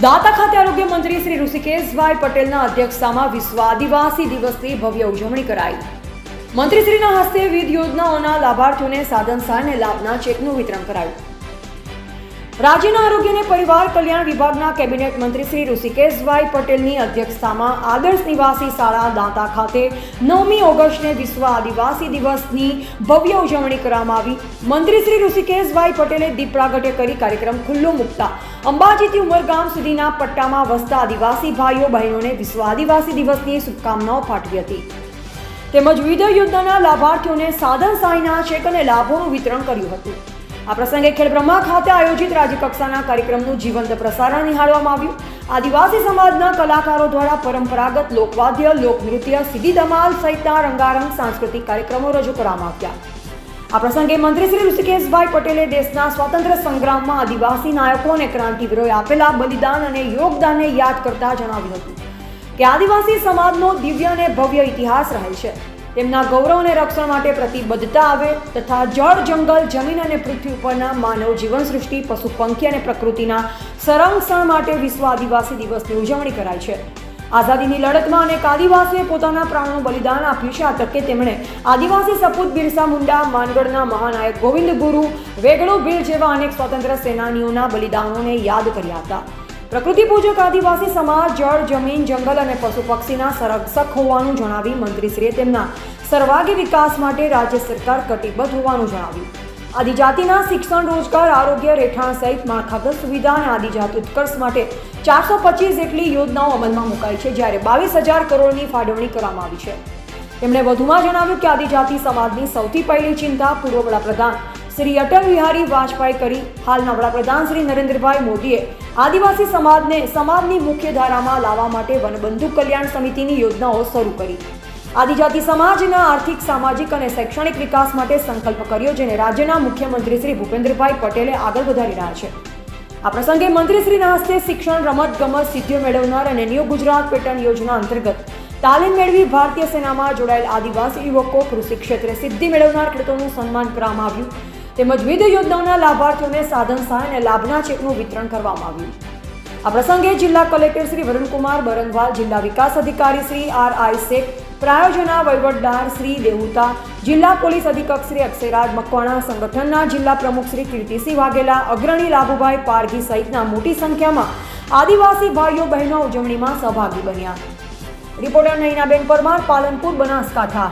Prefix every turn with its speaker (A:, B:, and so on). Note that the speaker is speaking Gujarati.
A: દાતા ખાતે આરોગ્ય મંત્રી શ્રી ઋષિકેશભાઈ પટેલના અધ્યક્ષતામાં વિશ્વ આદિવાસી દિવસની ભવ્ય ઉજવણી કરાઈ. મંત્રીશ્રીના હસ્તે વિવિધ યોજનાઓના લાભાર્થીઓને સાધન સહાયને લાભના ચેકનું વિતરણ કરાયું. રાજ્યના આરોગ્ય અને પરિવાર કલ્યાણ વિભાગના કેબિનેટ મંત્રી શ્રી ઋષિકેશભાઈ પટેલની અધ્યક્ષતામાં આદર્શ નિવાસી શાળા દાંતા ખાતે નવમી ઓગસ્ટને વિશ્વ આદિવાસી દિવસની ભવ્ય ઉજવણી કરવામાં આવી. મંત્રી શ્રી ઋષિકેશભાઈ પટેલે દીપ પ્રાગટ્ય કરી કાર્યક્રમ ખુલ્લો મૂકતા. અંબાજીથી ઉમરગામ સુધીના પટ્ટામાં વસતા આદિવાસી ભાઈઓ, બહેનોને વિશ્વ આદિવાસી દિવસની શુભકામનાઓ પાઠવી હતી. તેમજ વિવિધ યોજનાના લાભાર્થીઓને સાધન સહાયના ચેક અને લાભોનું વિતરણ કર્યું હતું. આ પ્રસંગે ખેડબ્રહ્મા ખાતે આયોજિત રાજ્યકક્ષાના કાર્યક્રમનું જીવંત પ્રસારણ નિહાળવામાં આવ્યું. આદિવાસી સમાજના કલાકારો દ્વારા પરંપરાગત લોકવાદ્ય, લોકનૃત્ય, સીધી ધમાલ સહિતના રંગારંગ સાંસ્કૃતિક કાર્યક્રમો રજૂ કરવામાં આવ્યા. આ પ્રસંગે મંત્રી શ્રી ઋષિકેશભાઈ પટેલે દેશના સ્વાતંત્ર્ય સંગ્રામમાં આદિવાસી નાયકો અને ક્રાંતિવીરોએ આપેલા બલિદાન અને યોગદાનને યાદ કરતા જણાવ્યું હતું કે આદિવાસી સમાજનો દિવ્ય અને ભવ્ય ઇતિહાસ રહે છે. તેમના ગૌરવ અને રક્ષણ માટે પ્રતિબદ્ધતા આવે તથા જળ, જંગલ, જમીન અને પૃથ્વી ઉપરના માનવ જીવન સૃષ્ટિ પશુ પંખી અને પ્રકૃતિના સંરક્ષણ માટે વિશ્વ આદિવાસી દિવસની ઉજવણી કરાય છે. આઝાદીની લડતમાં અનેક આદિવાસીએ પોતાના પ્રાણનું બલિદાન આપ્યું છે. આ તકે તેમણે આદિવાસી સપૂત બિરસા મુંડા, માનગઢના મહાનાયક ગોવિંદ ગુરુ વેગડો ભીલ જેવા અનેક સ્વતંત્ર સેનાનીઓના બલિદાનોને યાદ કર્યા હતા. પ્રકૃતિ પૂજક આદિવાસી સમાજ, જળ, જમીન, જંગલ અને પશુ પક્ષીના સંરક્ષક હોવાનું જણાવી મંત્રીશ્રીએ તેમના સર્વાગી વિકાસ માટે રાજ્ય સરકાર કટિબદ્ધ હોવાનું જણાવ્યું. આદિજાતિના શિક્ષણ, રોજગાર, આરોગ્ય, રહેઠાણ સહિત માળખાગત સુવિધા અને આદિજાતિ ઉત્કર્ષ માટે ચારસો પચીસ જેટલી યોજનાઓ અમલમાં મુકાઈ છે, જ્યારે બાવીસ હજાર કરોડની ફાળવણી કરવામાં આવી છે. તેમણે વધુમાં જણાવ્યું કે આદિજાતિ સમાજની સૌથી પહેલી ચિંતા પૂર્વ વડાપ્રધાન શ્રી અટલ બિહારી વાજપેયી કરી હાલના વડાપ્રધાન શ્રી નરેન્દ્રભાઈ મોદીએ આદિવાસી સમાજને સમાજની મુખ્ય ધારામાં લાવવા માટે વનબંધુ કલ્યાણ સમિતિની યોજનાઓ શરૂ કરી. આદિજાતિ સમાજના આર્થિક, સામાજિક અને શૈક્ષણિક વિકાસ માટે સંકલ્પ કર્યો, જેને રાજ્યના મુખ્યમંત્રી શ્રી ભૂપેન્દ્રભાઈ પટેલે આગળ વધારી રહ્યા છે. આ પ્રસંગે મંત્રીશ્રીના હસ્તે શિક્ષણ, રમત, ગમત, સિદ્ધિઓ મેળવનાર અને ન્યૂ ગુજરાત પેટર્ન યોજના અંતર્ગત તાલીમ મેળવી ભારતીય સેનામાં જોડાયેલ આદિવાસી યુવકો, કૃષિ ક્ષેત્રે સિદ્ધિ મેળવનાર ખેડૂતોનું સન્માન કરવામાં આવ્યું. તેમજ વિવિધ યોજનાઓના લાભાર્થીઓને સાધન સહાય અને લાભના ચેકનું વિતરણ કરવામાં આવ્યું. આ પ્રસંગે જિલ્લા કલેક્ટર શ્રી વરુણકુમાર બરંગવાલ જિલ્લા વિકાસ અધિકારી શ્રી આર આઈ શેખ, પ્રાયોજના વહીવટદાર શ્રી દેવુતા જિલ્લા પોલીસ અધિક્ષક શ્રી અક્ષયરાજ મકવાણા, સંગઠનના જિલ્લા પ્રમુખ શ્રી કીર્તિસિંહ વાઘેલા, અગ્રણી લાભુભાઈ પારઘી સહિતના મોટી સંખ્યામાં આદિવાસી ભાઈઓ બહેનો ઉજવણીમાં સહભાગી બન્યા. રિપોર્ટર નૈનાબેન પરમાર, પાલનપુર, બનાસકાંઠા.